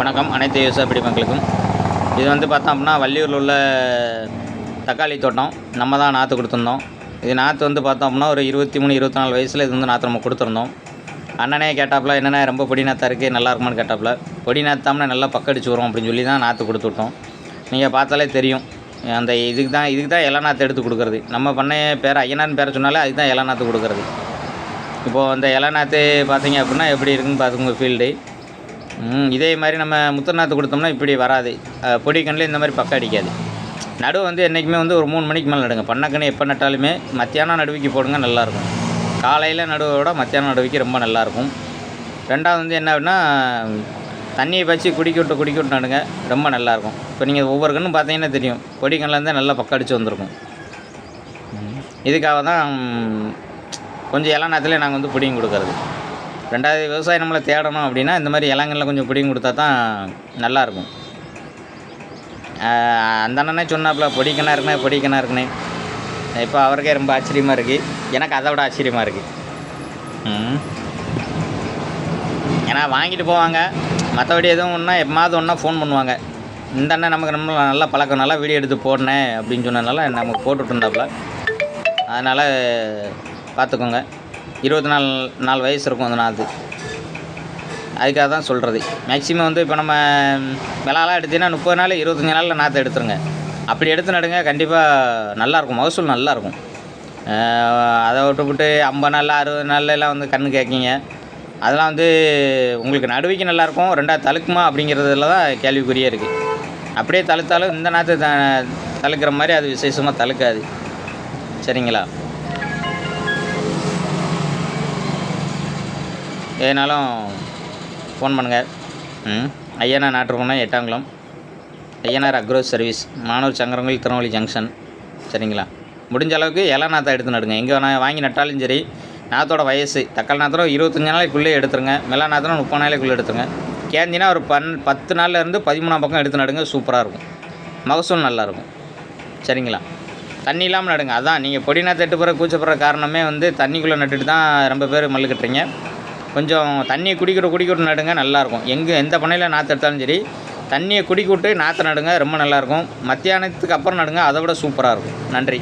வணக்கம். அனைத்து விவசாய மக்களுக்கும் இது வந்து பார்த்தோம் அப்படின்னா வள்ளியூரில் உள்ள தக்காளி தோட்டம். நம்ம தான் நாற்று கொடுத்துருந்தோம். இது நாற்று வந்து பார்த்தோம் அப்படின்னா ஒரு இருபத்தி மூணு இருபத்தி நாலு வயசில் இது வந்து நாற்று நம்ம கொடுத்துருந்தோம். அண்ணனே கேட்டாப்புல என்னென்ன ரொம்ப பொடி நாற்றா இருக்குது நல்லா இருக்குமான்னு கேட்டாப்புல. பொடி நாற்றாம்னா நல்லா பக்கடிச்சு வரும் அப்படின்னு சொல்லி தான் நாற்று கொடுத்து விட்டோம். நீங்கள் பார்த்தாலே தெரியும். அந்த இதுக்கு தான் இதுக்கு தான் இலை நாற்று எடுத்து கொடுக்குறது. நம்ம பண்ண பேர் ஐயனான்னு பேரை சொன்னாலே அதுக்கு தான் இலை நாற்று கொடுக்குறது. இப்போது அந்த இலை நாற்று பார்த்தீங்க அப்படின்னா எப்படி இருக்குன்னு பார்த்துக்கோங்க ஃபீல்டு. இதே மாதிரி நம்ம முத்தநாத்து நாற்று கொடுத்தோம்னா இப்படி வராது. பொடி கண்ணில் இந்த மாதிரி பக்கம் அடிக்காது. நடுவு வந்து என்றைக்குமே வந்து ஒரு மூணு மணிக்கு மேலே நடுங்க. பண்ணக்கண்ணு எப்போ நட்டாலுமே மத்தியானம் நடுவிக்கு போடுங்க நல்லாயிருக்கும். காலையில் நடுவை விட மத்தியானம் நடுவிக்கு ரொம்ப நல்லாயிருக்கும். ரெண்டாவது வந்து என்ன அப்படின்னா தண்ணியை வச்சு குடிக்க விட்டு குடிக்க விட்டு நடுங்க ரொம்ப நல்லாயிருக்கும். இப்போ நீங்கள் ஒவ்வொரு கண்ணும் பார்த்தீங்கன்னா தெரியும். பொடி கண்ணில் இருந்தால் நல்லா பக்கம் அடித்து வந்திருக்கும். இதுக்காக தான் கொஞ்சம் இளம் நேரத்துலேயே நாங்கள் வந்து பிடிங்கி கொடுக்கறது. ரெண்டாவது விவசாயம் நம்மளை தேடணும் அப்படின்னா இந்த மாதிரி இளங்களில் கொஞ்சம் பிடிங்கி கொடுத்தா தான் நல்லாயிருக்கும். அந்த அண்ணனே சொன்னாப்புல பொடிக்கணா இருக்குண்ணே பொடிக்கணா இருக்குண்ணே இப்போ அவருக்கே ரொம்ப ஆச்சரியமாக இருக்குது எனக்கு அதை விட ஆச்சரியமாக இருக்குது ம். ஏன்னா வாங்கிட்டு போவாங்க. மற்றபடி எதுவும் ஒன்றா எப்பமாவது ஒன்றா ஃபோன் பண்ணுவாங்க. இந்த அண்ணன் நமக்கு நம்ம நல்லா பழக்கம் நல்லா வீடியோ எடுத்து போடனேன் அப்படின்னு சொன்னதுனால நமக்கு போட்டுட்டு இருந்தாப்புல. அதனால் பார்த்துக்கோங்க. இருபத்தி நாலு நாலு வயசு இருக்கும் அந்த நாற்று அதுக்காக தான் சொல்கிறது மேக்ஸிமம் வந்து இப்போ நம்ம விளாலாம் எடுத்தீங்கன்னா முப்பது நாள் இருபத்தஞ்சி நாளில் நாற்று எடுத்துருங்க. அப்படி எடுத்து நடுங்க கண்டிப்பாக நல்லாயிருக்கும் மகசூல் நல்லாயிருக்கும் அதை விட்டுவிட்டு ஐம்பது நாள் அறுபது நாள்ல எல்லாம் வந்து கண்ணு கேட்கீங்க. அதெல்லாம் வந்து உங்களுக்கு நடுவிக்கு நல்லாயிருக்கும் ரெண்டாவது தழுக்குமா அப்படிங்கிறதுல தான் கேள்விக்குரிய இருக்குது அப்படியே தழுத்தாலும் இந்த நாற்று த தழுக்கிற மாதிரி அது விசேஷமாக தழுக்காது. சரிங்களா? ஏனாலும் ஃபோன் பண்ணுங்கள் ம் Ayyanar நாட்டுக்குணம் Ettankulam. Ayyanar agro service Manur Sankarankoil Tirunelveli junction சரிங்களா? முடிஞ்ச அளவுக்கு இலை நாற்றை எடுத்து நடுங்க. எங்கே நான் வாங்கி நட்டாலும் சரி நாற்றோட வயசு. தக்காளி நாத்திரம் இருபத்தஞ்சி நாளைக்குள்ளே எடுத்துருங்க. மெல்லா நாத்திரம் முப்பது நாளைக்குள்ளே எடுத்துருங்க. கேந்தினா ஒரு பன் பத்து நாள்ல இருந்து பதிமூணாம் பக்கம் எடுத்து நடுங்க. சூப்பராக இருக்கும். மகசூல் நல்லாயிருக்கும் சரிங்களா? தண்ணி இல்லாமல் நடுங்க. அதான் நீங்கள் பொடி நாற்று எட்டு பிறகு கூச்சப்படுற காரணமே வந்து தண்ணிக்குள்ளே நட்டுட்டு தான் ரொம்ப பேர் மல்லு கட்டுறீங்க. கொஞ்சம் தண்ணியை குடிக்கிற குடிக்க விட்டு நடுங்க நல்லாயிருக்கும். எங்கே எந்த பண்ணையில் நாற்று எடுத்தாலும் சரி தண்ணியை குடிக்க விட்டு நாற்று நடுங்க ரொம்ப நல்லாயிருக்கும். மத்தியானத்துக்கு அப்புறம் நடுங்க அதை விட சூப்பராக இருக்கும். நன்றி.